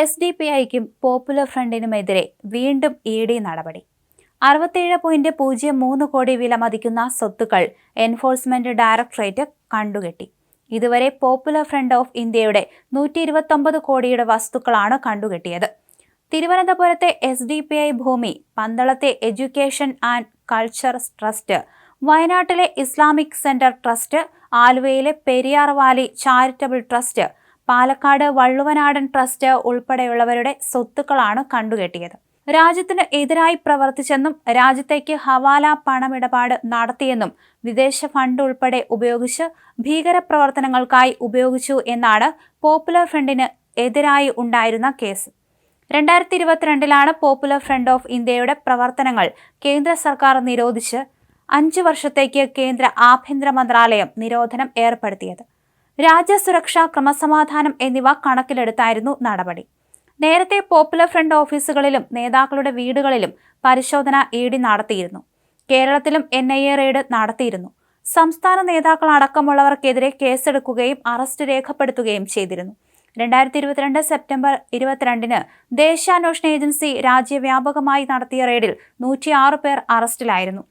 S D P ഐക്കും popular ഫ്രണ്ടിനുമെതിരെ വീണ്ടും ഇ ഡി നടപടി. അറുപത്തേഴ് പോയിന്റ് പൂജ്യം മൂന്ന് കോടി വില മതിക്കുന്ന സ്വത്തുക്കൾ എൻഫോഴ്സ്മെന്റ് ഡയറക്ടറേറ്റ് കണ്ടുകെട്ടി. ഇതുവരെ പോപ്പുലർ ഫ്രണ്ട് ഓഫ് ഇന്ത്യയുടെ നൂറ്റി ഇരുപത്തൊമ്പത് കോടിയുടെ വസ്തുക്കളാണ് കണ്ടുകെട്ടിയത്. തിരുവനന്തപുരത്തെ എസ് ഡി പി ഐ ഭൂമി പന്തളത്തെ എഡ്യൂക്കേഷൻ ആൻഡ് കൾച്ചർ ട്രസ്റ്റ് വയനാട്ടിലെ ഇസ്ലാമിക് സെന്റർ ട്രസ്റ്റ് ആലുവയിലെ Periyar valley charitable trust Palakkad Valluvanadan trust ഉൾപ്പെടെയുള്ളവരുടെ സ്വത്തുക്കളാണ് കണ്ടുകെട്ടിയത്. രാജ്യത്തിന് എതിരായി പ്രവർത്തിച്ചെന്നും രാജ്യത്തേക്ക് ഹവാല പണമിടപാട് നടത്തിയെന്നും വിദേശ ഫണ്ട് ഉൾപ്പെടെ ഉപയോഗിച്ച് ഭീകരപ്രവർത്തനങ്ങൾക്കായി ഉപയോഗിച്ചു എന്നാണ് പോപ്പുലർ ഫ്രണ്ടിന് എതിരായി ഉണ്ടായിരുന്ന കേസ്. രണ്ടായിരത്തി ഇരുപത്തിരണ്ടിലാണ് പോപ്പുലർ ഫ്രണ്ട് ഓഫ് ഇന്ത്യയുടെ പ്രവർത്തനങ്ങൾ കേന്ദ്ര സർക്കാർ നിരോധിച്ച് അഞ്ചു വർഷത്തേക്ക് കേന്ദ്ര ആഭ്യന്തര മന്ത്രാലയം നിരോധനം ഏർപ്പെടുത്തിയത്. രാജ്യസുരക്ഷ ക്രമസമാധാനം എന്നിവ കണക്കിലെടുത്തായിരുന്നു നടപടി. നേരത്തെ പോപ്പുലർ ഫ്രണ്ട് ഓഫീസുകളിലും നേതാക്കളുടെ വീടുകളിലും പരിശോധന ഇ ഡി നടത്തിയിരുന്നു. കേരളത്തിലും എൻ ഐ എ റെയ്ഡ് നടത്തിയിരുന്നു. സംസ്ഥാന നേതാക്കൾ അടക്കമുള്ളവർക്കെതിരെ കേസെടുക്കുകയും അറസ്റ്റ് രേഖപ്പെടുത്തുകയും ചെയ്തിരുന്നു. രണ്ടായിരത്തി ഇരുപത്തിരണ്ട് സെപ്റ്റംബർ ഇരുപത്തിരണ്ടിന് ദേശീയാന്വേഷണ ഏജൻസി രാജ്യവ്യാപകമായി നടത്തിയ റെയ്ഡിൽ നൂറ്റിയാറ് പേർ അറസ്റ്റിലായിരുന്നു.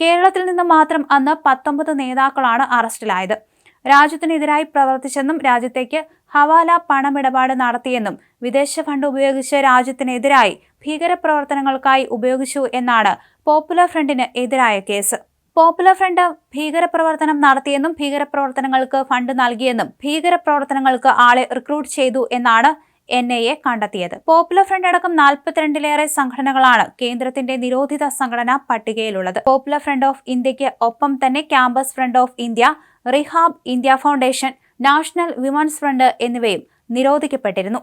കേരളത്തിൽ നിന്ന് മാത്രം അന്ന് പത്തൊമ്പത് നേതാക്കളാണ് അറസ്റ്റിലായത്. രാജ്യത്തിനെതിരായി പ്രവർത്തിച്ചെന്നും രാജ്യത്തേക്ക് ഹവാല പണമിടപാട് നടത്തിയെന്നും വിദേശ ഫണ്ട് ഉപയോഗിച്ച് രാജ്യത്തിനെതിരായി ഭീകരപ്രവർത്തനങ്ങൾക്കായി ഉപയോഗിച്ചു എന്നാണ് പോപ്പുലർ ഫ്രണ്ടിന് എതിരായ കേസ്. പോപ്പുലർ ഫ്രണ്ട് ഭീകരപ്രവർത്തനം നടത്തിയെന്നും ഭീകരപ്രവർത്തനങ്ങൾക്ക് ഫണ്ട് നൽകിയെന്നും ഭീകരപ്രവർത്തനങ്ങൾക്ക് ആളെ റിക്രൂട്ട് ചെയ്തു എന്നാണ് എൻ ഐ എ കണ്ടെത്തിയത്. പോപ്പുലർ ഫ്രണ്ട് അടക്കം നാൽപ്പത്തിരണ്ടിലേറെ സംഘടനകളാണ് കേന്ദ്രത്തിന്റെ നിരോധിത സംഘടനാ പട്ടികയിലുള്ളത്. പോപ്പുലർ ഫ്രണ്ട് ഓഫ് ഇന്ത്യയ്ക്ക് ഒപ്പം തന്നെ campus front of India rehab India foundation national women's front എന്നിവയും നിരോധിക്കപ്പെട്ടിരുന്നു.